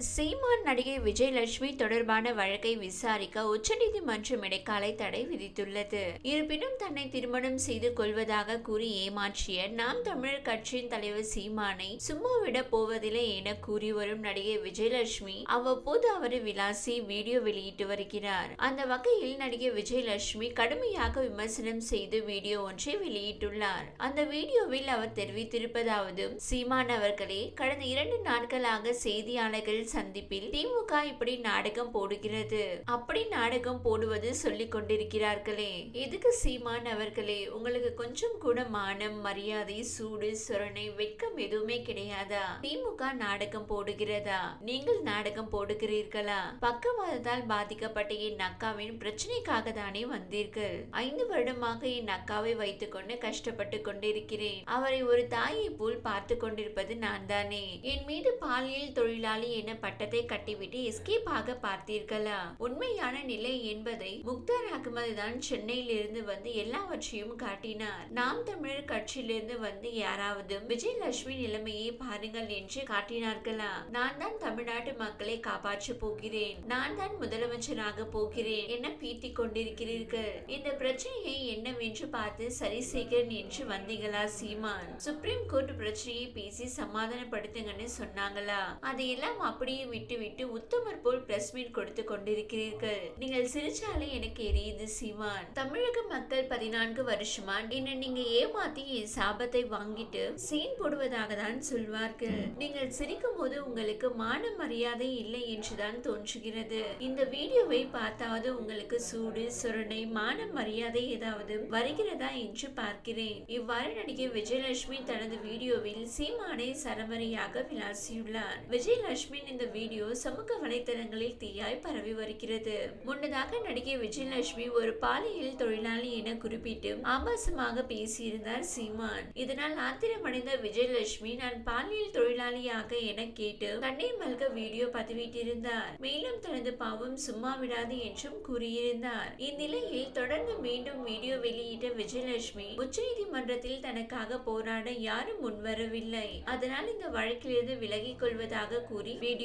சீமான் நடிகை விஜயலட்சுமி தொடர்பான வழக்கை விசாரிக்க உச்சநீதிமன்றம் இடைக்காலை தடை விதித்துள்ளது. இருப்பினும் தன்னை திருமணம் செய்து கொள்வதாக கூறி ஏமாற்றிய நாம் தமிழர் கட்சியின் தலைவர் சீமானை சும்மா விட போவதில்லை என கூறி வரும் நடிகை விஜயலட்சுமி அவ்வப்போது அவரை விலாசி வீடியோ வெளியிட்டு வருகிறார். அந்த வகையில் நடிகை விஜயலட்சுமி கடுமையாக விமர்சனம் செய்து வீடியோ ஒன்றை வெளியிட்டுள்ளார். அந்த வீடியோவில் அவர் தெரிவித்திருப்பதாவது சீமான் அவர்களே கடந்த இரண்டு நாட்களாக செய்தியாளர்கள் சந்திப்பில் திமுக இப்படி நாடகம் போடுகிறது. அப்படி நாடகம் போடுவது சொல்லிக் கொண்டிருக்கிறார்களே. எதுக்கு சீமான் அவர்களே? உங்களுக்கு கொஞ்சம் கூட மானம் மரியாதை சூடு சுரணை வெட்கம் எதுவுமே கிடையாதா? திமுக நாடகம் போடுகிறதா? நீங்கள் நாடகம் போடுகிறீர்களா? பக்கவாதத்தால் பாதிக்கப்பட்ட என் அக்காவின் பிரச்சனைக்காக தானே வந்தீர்கள். ஐந்து வருடமாக என் அக்காவை வைத்துக்கொண்டு கஷ்டப்பட்டு கொண்டிருக்கிறேன். அவரை ஒரு தாயை போல் பார்த்து கொண்டிருப்பது நான் தானே. என் மீது பாலியல் தொழிலாளி என பட்டத்தை கட்டிவிட்டு எஸ்கேப் ஆக பார்த்தீர்களா? உண்மையான நிலை என்பதை முக்தார் அகமது தான் சென்னையில் இருந்து வந்து எல்லாவற்றையும் காட்டினார். நாம் தமிழர் கட்சியிலிருந்து வந்து யாராவது விஜயலட்சுமி நிலைமையை பாருங்கள் என்று காட்டினார்களா? நான் தான் தமிழ்நாட்டு மக்களை காப்பாற்ற போகிறேன். நான் தான் முதலமைச்சராக போகிறேன் என பீத்தி கொண்டிருக்கிறீர்கள். இந்த பிரச்சனையை என்னவென்று பார்த்து சரி செய்கிறேன் என்று வந்தீங்களா சீமான்? சுப்ரீம் கோர்ட் பிரச்சனையை பேசி சமாதானப்படுத்துங்கன்னு சொன்னாங்களா? அதையெல்லாம் அப்படியே விட்டு விட்டு உத்தமர் போல் பிரஸ் மீட் கொடுத்து கொண்டிருக்கிறீர்கள். நீங்கள் சிரிச்சாலே எனக்கு எரியுது சீமான். தமிழக மக்கள் பதினான்கு வருஷமா என்ன நீங்க ஏமாத்தி என் சாபத்தை வாங்கிட்டு சீன் போடுவதாக தான் சொல்வார்கள். நீங்கள் சிரிக்கும் போது உங்களுக்கு மான மரியாதை இல்லை என்றுதான் தோன்றுகிறது. இந்த வீடியோவை பார்த்தாவது உங்களுக்கு சூடு சுரணை மான மரியாதை ஏதாவது வருகிறதா என்று பார்க்கிறேன். இவ்வாறு நடிகை விஜயலட்சுமி தனது வீடியோவில் சீமானை சரமரியாக விளாசியுள்ளார். விஜயலட்சுமி இந்த வீடியோ சமூக வலைதளங்களில் தீயாய் பரவி வருகிறது. முன்னதாக நடிகை விஜயலட்சுமி ஒரு பாலியல் தொழிலாளி என குறிப்பிட்டு ஆபாசமாக பேசியிருந்தார் சீமான். இதனால் ஆத்திரமடைந்த விஜயலட்சுமி நான் பாலியல் தொழிலாளியாக என கேட்டு கண்ணீர் மல்க வீடியோ பதிவிட்டிருந்தார். மேலும் தனது பாவம் சும்மா விடாது என்றும் கூறியிருந்தார். இந்நிலையில் தொடர்ந்து மீண்டும் வீடியோ வெளியிட்ட விஜயலட்சுமி உச்சநீதிமன்றத்தில் தனக்காக போராட யாரும் முன்வரவில்லை. அதனால் இந்த வழக்கிலிருந்து விலகிக் கொள்வதாக கூறி வீடியோ